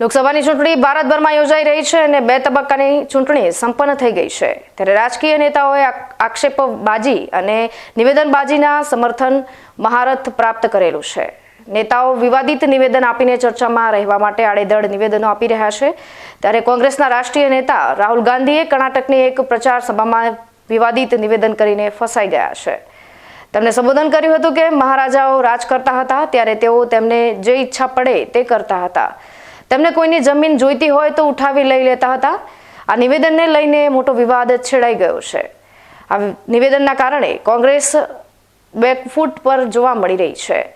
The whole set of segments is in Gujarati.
લોકસભાની ચૂંટણી ભારતભરમાં યોજાઈ રહી છે અને બે તબક્કાની ચૂંટણી સંપન્ન થઈ ગઈ છે. ત્યારે રાજકીય નેતાઓએ આક્ષેપબાજી અને નિવેદનબાજીના સમર્થન મહારથ પ્રાપ્ત કરેલું છે. નેતાઓ વિવાદિત નિવેદન આપીને ચર્ચામાં રહેવા માટે આડેધડ નિવેદનો આપી રહ્યા છે. ત્યારે કોંગ્રેસના રાષ્ટ્રીય નેતા રાહુલ ગાંધીએ કર્ણાટકની એક પ્રચાર સભામાં વિવાદિત નિવેદન કરીને ફસાઈ ગયા છે. તેમણે સંબોધન કર્યું હતું કે મહારાજાઓ રાજ કરતા હતા, ત્યારે તેઓ તેમને જે ઈચ્છા પડે તે કરતા હતા. તેમને કોઈની જમીન જોઈતી હોય તો ઉઠાવી લઈ લેતા હતા. આ નિવેદનને લઈને મોટો વિવાદ છેડાઈ ગયો છે. આ નિવેદનના કારણે કોંગ્રેસ બેકફૂટ પર જોવા મળી રહી છે.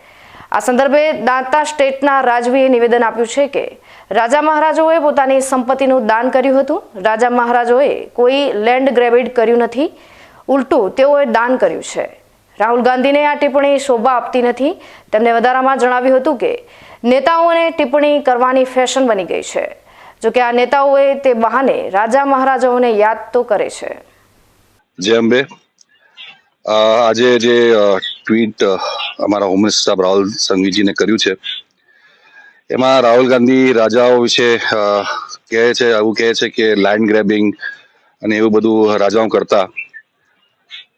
આ સંદર્ભે દાંતા સ્ટેટના રાજવીએ નિવેદન આપ્યું છે કે રાજા મહારાજોએ પોતાની સંપત્તિનું દાન કર્યું હતું. રાજા મહારાજોએ કોઈ લેન્ડ ગ્રેબિડ કર્યું નથી. ઉલટું તેઓએ દાન કર્યું છે. રાહુલ ગાંધીને આ ટિપ્પણી શોભા આપતી નથી. તેમણે વધારામાં જણાવ્યું હતું કે, નેતાઓને ટિપ્પણી કરવાની ફેશન બની ગઈ છે. જોકે આ નેતાઓએ તે બહાને રાજા મહારાજાઓને યાદ તો કરે છે. જય અંબે આજે જે ટ્વીટ અમારા હોમ મિનિસ્ટર સાહેબ રાહુલ સંઘવીજીને કર્યું છે, એમાં રાહુલ ગાંધી રાજાઓ વિશે કહે છે એવું કહે છે કે લેન્ડ ગ્રેબિંગ અને એવું બધું રાજાઓ કરતા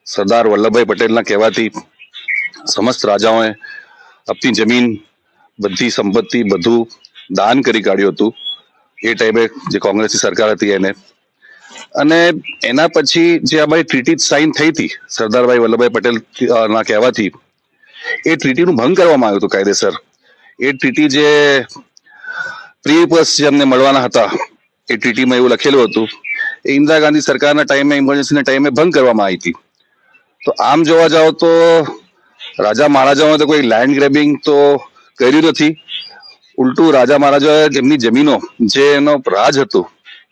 સરદાર વલ્લભભાઈ પટેલના કહેવાથી સમસ્ત રાજાઓએ આપની જમીન, બધી સંપત્તિ, બધું દાન કરી કાઢ્યું હતું. એ ટાઈમે જે કોંગ્રેસની સરકાર હતી એને. અને એના પછી જે અમારી ટ્રીટી સાઇન થઈ હતી, સરદારભાઈ વલ્લભભાઈ પટેલ ના કહેવાથી, એ ટ્રીટીનું ભંગ કરવામાં આવ્યું હતું કાયદેસર. એ ટ્રીટી જે પ્રિપસ જે અમને મળવાના હતા, એ ટ્રીટીમાં એવું લખેલું હતું, એ ઇન્દિરા ગાંધી સરકારના ટાઈમે ઇમરજન્સીના ટાઈમે ભંગ કરવામાં આવી હતી. તો આમ જોવા જાઓ તો રાજા મહારાજાઓએ તો કોઈ લેન્ડ ગ્રેબિંગ તો કર્યું નથી. ઉલટું રાજા મહારાજાએ એમની જમીનો, જે એનો રાજ હતું,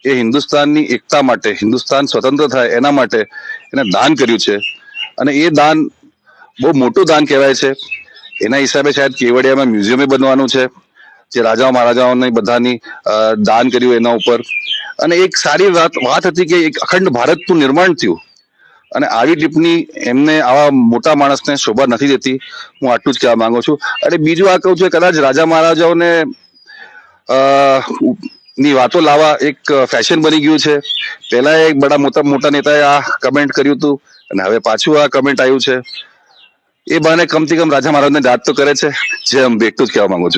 એ હિન્દુસ્તાનની એકતા માટે, હિન્દુસ્તાન સ્વતંત્ર થાય એના માટે એને દાન કર્યું છે. અને એ દાન બહુ મોટું દાન કહેવાય છે. એના હિસાબે શાયદ કેવડિયામાં મ્યુઝિયમ બનવાનું છે, જે રાજા મહારાજાઓને બધાની દાન કર્યું એના ઉપર. અને એક સારી વાત વાત હતી કે એક અખંડ ભારતનું નિર્માણ થયું. અને આવી ટિપ્પણી એમને આવા મોટા માણસને શોભા નથી દેતી. હું આટલું જ કહેવા માંગુ છું. અને બીજું આ કહું છું કદાચ રાજા મહારાજાઓને ની વાતો લાવવા એક ફેશન બની ગયું છે. પહેલા એક બડા મોટા મોટા નેતાએ આ કમેન્ટ કર્યું હતું અને હવે પાછું આ કમેન્ટ આવ્યું છે. એ બહાને કમથી કમ રાજા મહારાજને યાદ તો કરે છે. જે હું બેઠું જ કહેવા માંગુ છું.